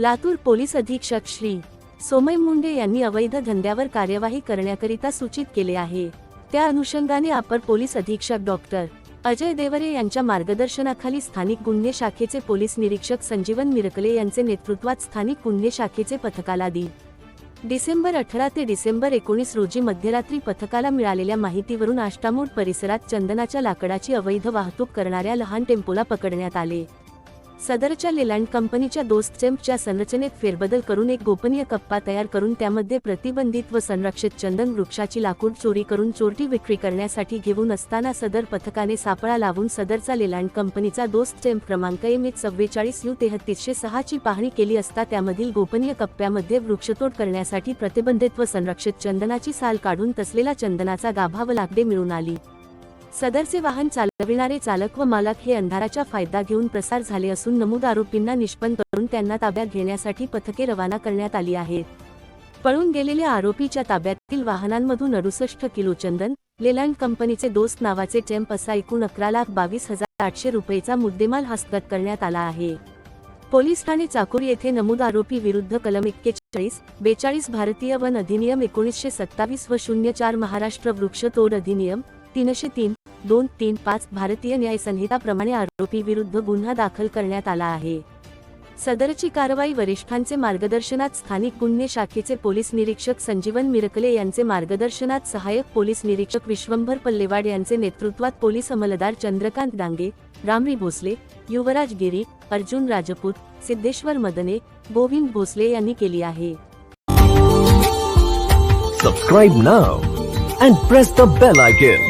Latur police अधीक्षक श्री सोमय मुंडे यांनी अवैध धंद्यावर कार्यवाही करण्याकरिता सूचित केले आहे. त्या अनुषंगाने अपर पोलीस अधीक्षक डॉक्टर अजय देवरे यांच्या मार्गदर्शनाखाली स्थानिक गुन्हे शाखेचे पोलीस निरीक्षक संजीवन मिरकले यांचे नेतृत्वात स्थानिक गुन्हे शाखेचे पथकाला दि. डिसेंबर अठरा ते डिसेंबर एकोणीस रोजी मध्यरात्री पथकाला मिळालेल्या माहितीवरून आष्टामोड परिसरात चंदनाच्या लाकडाची अवैध वाहतूक करणाऱ्या लहान टेम्पोला पकडण्यात आले. सदरच्या लेलँड कंपनीच्या दोस्तचेम्पच्या संरचनेत फेरबदल करून एक गोपनीय कप्पा तयार करून त्यामध्ये प्रतिबंधित व संरक्षित चंदन वृक्षाची लाकूड चोरी करून चोरटी विक्री करण्यासाठी घेऊन असताना सदर पथकाने सापळा लावून सदरचा लेलँड कंपनीचा दोस्तचेम्प क्रमांक एम एच चव्वेचाळीस यू तेहतीसशे सहाची पाहणी केली असता त्यामधील गोपनीय कप्प्यामध्ये वृक्षतोड करण्यासाठी प्रतिबंधित व संरक्षित चंदनाची साल काढून तसलेला चंदनाचा गाभा व लाकडे मिळून आली. सदरचे वाहन चालविणारे चालक व मालक हे अंधाराचा फायदा घेऊन प्रसार झाले असून नमूद आरोपींना निष्पन्न करून त्यांना ताब्यात घेण्यासाठी पथके रवाना करण्यात आली आहेत. पळून गेलेल्या आरोपीच्या ताब्यातील वाहनांमधून अडुसष्ट किलो चंदन लेलँड कंपनीचे दोस्त नावाचे टेम्प असा एकूण अकरा लाख बावीस हजार आठशे रुपयेचा मुद्देमाल हस्तगत करण्यात आला आहे. पोलीस ठाणे चाकूर येथे नमूद आरोपी विरुद्ध कलम एक्केचाळीस बेचाळीस भारतीय वन अधिनियम एकोणीसशे सत्तावीस व शून्य चार महाराष्ट्र वृक्षतोड अधिनियम तीनशे तीन दोन तीन पाच भारतीय न्याय संहिताप्रमाणे आरोपी विरुद्ध गुन्हा दाखल करण्यात आला आहे. सदरची कारवाई वरिष्ठांचे मार्गदर्शनात स्थानिक गुन्हे शाखेचे पोलीस निरीक्षक संजीवन मिरकले यांचे मार्गदर्शनात सहाय्यक पोलीस निरीक्षक विश्वंभर पल्लेवाड यांचे नेतृत्वात पोलीस अंमलदार चंद्रकांत डांगे रामरी भोसले युवराज गिरी अर्जुन राजपूत सिद्धेश्वर मदने गोविंद भोसले यांनी केली आहे. Subscribe now and press the bell icon